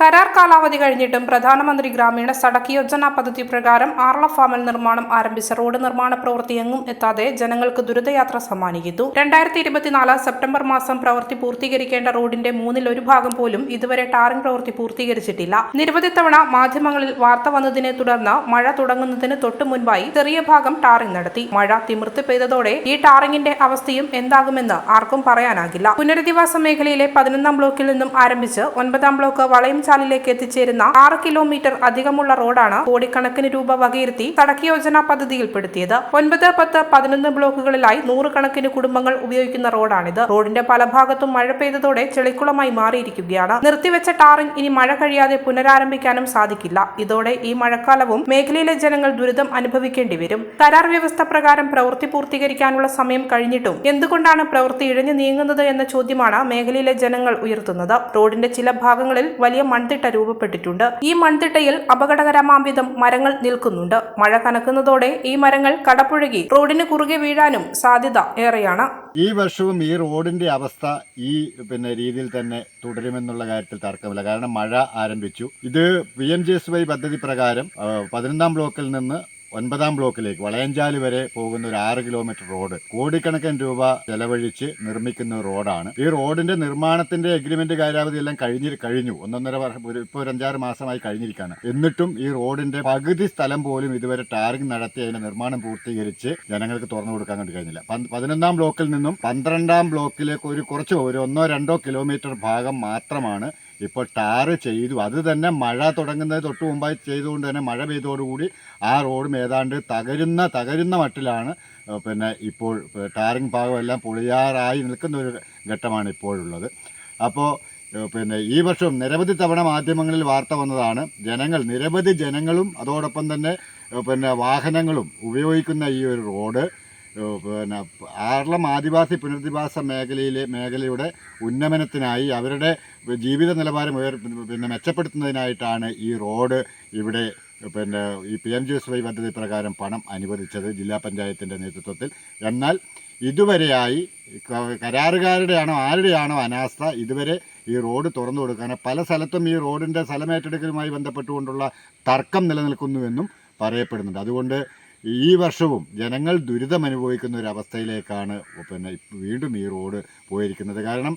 കരാർ കാലാവധി കഴിഞ്ഞിട്ടും പ്രധാനമന്ത്രി ഗ്രാമീണ സടക്ക് യോജന പദ്ധതി പ്രകാരം ആർള ഫാമിൽ നിർമ്മാണം ആരംഭിച്ച റോഡ് നിർമ്മാണ പ്രവൃത്തി എങ്ങും എത്താതെ ജനങ്ങൾക്ക് ദുരിതയാത്ര സമ്മാനിക്കുന്നു. രണ്ടായിരത്തി ഇരുപത്തിനാല് സെപ്റ്റംബർ മാസം പ്രവൃത്തി പൂർത്തീകരിക്കേണ്ട റോഡിന്റെ മൂന്നിൽ ഒരു ഭാഗം പോലും ഇതുവരെ ടാറിംഗ് പ്രവൃത്തി പൂർത്തീകരിച്ചിട്ടില്ല. നിരവധി തവണ മാധ്യമങ്ങളിൽ വാർത്ത വന്നതിനെ തുടർന്ന് മഴ തുടങ്ങുന്നതിന് തൊട്ടു മുൻപായി ചെറിയ ഭാഗം ടാറിംഗ് നടത്തി. മഴ തിമിർത്ത് പെയ്തതോടെ ഈ ടാറിംഗിന്റെ അവസ്ഥയും എന്താകുമെന്ന് ആർക്കും പറയാനാകില്ല. പുനരധിവാസ മേഖലയിലെ പതിനൊന്നാം ബ്ലോക്കിൽ നിന്നും ആരംഭിച്ച് ഒൻപതാം ബ്ലോക്ക് വളയംചാലിലേക്ക് എത്തിച്ചേരുന്ന ആറ് കിലോമീറ്റർ അധികമുള്ള റോഡാണ് കോടിക്കണക്കിന് രൂപ വകയിരുത്തി സടക്ക് യോജന പദ്ധതിയിൽപ്പെടുത്തിയത്. ഒൻപത് പത്ത് പതിനൊന്ന് ബ്ലോക്കുകളിലായി നൂറുകണക്കിന് കുടുംബങ്ങൾ ഉപയോഗിക്കുന്ന റോഡാണിത്. റോഡിന്റെ പല ഭാഗത്തും മഴ പെയ്തതോടെ ചെളിക്കുളമായി മാറിയിരിക്കുകയാണ്. നിർത്തിവെച്ച ടാറിംഗ് ഇനി മഴ കഴിയാതെ പുനരാരംഭിക്കാനും സാധിക്കില്ല. ഇതോടെ ഈ മഴക്കാലവും മേഖലയിലെ ജനങ്ങൾ ദുരിതം അനുഭവിക്കേണ്ടി വരും. കരാർ വ്യവസ്ഥ പ്രകാരം പ്രവൃത്തി പൂർത്തീകരിക്കാനുള്ള സമയം കഴിഞ്ഞിട്ടും എന്തുകൊണ്ടാണ് പ്രവൃത്തി ഇഴഞ്ഞു നീങ്ങുന്നത് എന്ന ചോദ്യമാണ് മേഖലയിലെ ജനങ്ങൾ ഉയർത്തുന്നത്. റോഡിന്റെ ചില ഭാഗങ്ങളിൽ വലിയ മൺതിട്ട രൂപപ്പെട്ടിട്ടുണ്ട്. ഈ മൺതിട്ടയിൽ അപകടകരമാംവിധം മരങ്ങൾ നിൽക്കുന്നുണ്ട്. മഴ കനക്കുന്നതോടെ ഈ മരങ്ങൾ കടപ്പുഴകി റോഡിന് കുറുകെ വീഴാനും സാധ്യത ഏറെയാണ്. ഈ വർഷവും ഈ റോഡിന്റെ അവസ്ഥ ഈ പിന്നെ രീതിയിൽ തന്നെ തുടരുമെന്നുള്ള കാര്യത്തിൽ തർക്കമില്ല. കാരണം മഴ ആരംഭിച്ചു. ഇത് P M G S Y പദ്ധതി പ്രകാരം പതിനൊന്നാം ബ്ലോക്കിൽ നിന്ന് ഒൻപതാം ബ്ലോക്കിലേക്ക് വളയഞ്ചാൽ വരെ പോകുന്ന ഒരു ആറ് കിലോമീറ്റർ റോഡ് കോടിക്കണക്കിന് രൂപ ചെലവഴിച്ച് നിർമ്മിക്കുന്ന റോഡാണ്. ഈ റോഡിന്റെ നിർമ്മാണത്തിന്റെ എഗ്രിമെന്റ് കാലാവധി എല്ലാം കഴിഞ്ഞി കഴിഞ്ഞു. ഒന്നൊന്നര വർഷം ഇപ്പോൾ ഒരു അഞ്ചാറ് മാസമായി കഴിഞ്ഞിരിക്കുകയാണ് എന്നിട്ടും ഈ റോഡിന്റെ പകുതി സ്ഥലം പോലും ഇതുവരെ ടാറിംഗ് നടത്തി അതിന്റെ നിർമ്മാണം പൂർത്തീകരിച്ച് ജനങ്ങൾക്ക് തുറന്നു കൊടുക്കാൻ വേണ്ടി കഴിഞ്ഞില്ല. പതിനൊന്നാം ബ്ലോക്കിൽ നിന്നും പന്ത്രണ്ടാം ബ്ലോക്കിലേക്ക് ഒരു കുറച്ച് ഒരു ഒന്നോ രണ്ടോ കിലോമീറ്റർ ഭാഗം മാത്രമാണ് ഇപ്പോൾ ടാറ് ചെയ്തു. അത് തന്നെ മഴ തുടങ്ങുന്നത് തൊട്ട് മുമ്പായി ചെയ്തുകൊണ്ട് തന്നെ മഴ പെയ്തോടുകൂടി ആ റോഡും ഏതാണ്ട് തകരുന്ന തകരുന്ന മട്ടിലാണ് പിന്നെ ഇപ്പോൾ ടാറിംഗ് ഭാഗമെല്ലാം പൊളിയാറായി നിൽക്കുന്ന ഒരു ഘട്ടമാണ് ഇപ്പോഴുള്ളത്. അപ്പോൾ പിന്നെ ഈ വർഷം നിരവധി തവണ മാധ്യമങ്ങളിൽ വാർത്ത വന്നതാണ് ജനങ്ങൾ നിരവധി ജനങ്ങളും അതോടൊപ്പം തന്നെ പിന്നെ വാഹനങ്ങളും ഉപയോഗിക്കുന്ന ഈ ഒരു റോഡ് പിന്നെ ആറളം ആദിവാസി പുനരധിവാസ മേഖലയിലെ മേഖലയുടെ ഉന്നമനത്തിനായി അവരുടെ ജീവിത നിലവാരം ഉയർ പിന്നെ മെച്ചപ്പെടുത്തുന്നതിനായിട്ടാണ് ഈ റോഡ് ഇവിടെ പിന്നെ ഈ P M G S Y പദ്ധതി പ്രകാരം പണം അനുവദിച്ചത് ജില്ലാ പഞ്ചായത്തിന്റെ നേതൃത്വത്തിൽ. എന്നാൽ ഇതുവരെയായി കരാറുകാരുടെയാണോ ആരുടെയാണോ അനാസ്ഥ ഇതുവരെ ഈ റോഡ് തുറന്നു കൊടുക്കാൻ പല സ്ഥലത്തും ഈ റോഡിന്റെ സ്ഥലമേറ്റെടുക്കലുമായി ബന്ധപ്പെട്ടുകൊണ്ടുള്ള തർക്കം നിലനിൽക്കുന്നുവെന്നും പറയപ്പെടുന്നുണ്ട്. അതുകൊണ്ട് ഈ വർഷവും ജനങ്ങൾ ദുരിതം അനുഭവിക്കുന്ന ഒരു അവസ്ഥയിലേക്കാണ് പിന്നെ വീണ്ടും ഈ റോഡ് പോയിരിക്കുന്നത്. കാരണം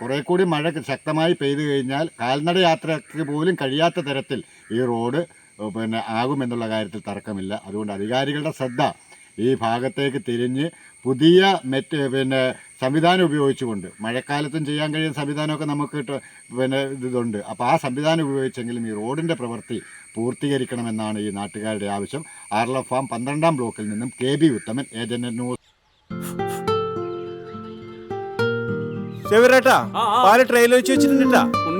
കുറേ കൂടി മഴ ശക്തമായി പെയ്തു കഴിഞ്ഞാൽ കാൽനട യാത്രയ്ക്ക് പോലും കഴിയാത്ത തരത്തിൽ ഈ റോഡ് പിന്നെ ആകുമെന്നുള്ള കാര്യത്തിൽ തർക്കമില്ല. അതുകൊണ്ട് അധികാരികളുടെ ശ്രദ്ധ ഈ ഭാഗത്തേക്ക് തിരിഞ്ഞ് പുതിയ മെറ്റ് പിന്നെ സംവിധാനം ഉപയോഗിച്ചുകൊണ്ട് മഴക്കാലത്തും ചെയ്യാൻ കഴിയുന്ന സംവിധാനമൊക്കെ നമുക്ക് പിന്നെ ഇതുണ്ട്. അപ്പോൾ ആ സംവിധാനം ഉപയോഗിച്ചെങ്കിലും ഈ റോഡിന്റെ പ്രവൃത്തി പൂർത്തീകരിക്കണമെന്നാണ് ഈ നാട്ടുകാരുടെ ആവശ്യം. ആർല ഫാം പന്ത്രണ്ടാം ബ്ലോക്കിൽ നിന്നും K B Uthaman agent news. ചെവിരേട്ടാ പാല ട്രെയിലർ വെച്ച് വെച്ചിട്ടുണ്ടാ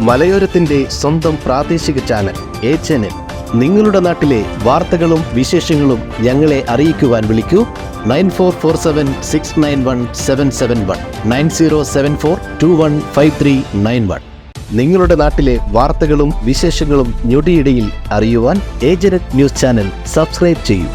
മലയോരത്തിന്റെ സ്വന്തം പ്രാദേശിക ചാനൽ എ ചാനൽ. നിങ്ങളുടെ നാട്ടിലെ വാർത്തകളും വിശേഷങ്ങളും ഞങ്ങളെ അറിയിക്കുവാൻ വിളിക്കൂ. Nine four four seven six nine one seven seven one. Nine zero seven four two one five three nine one. നിങ്ങളുടെ നാട്ടിലെ വാർത്തകളും വിശേഷങ്ങളും ഞൊടിയിടയിൽ അറിയുവാൻ ഏജനറ്റ് ന്യൂസ് ചാനൽ സബ്സ്ക്രൈബ് ചെയ്യൂ.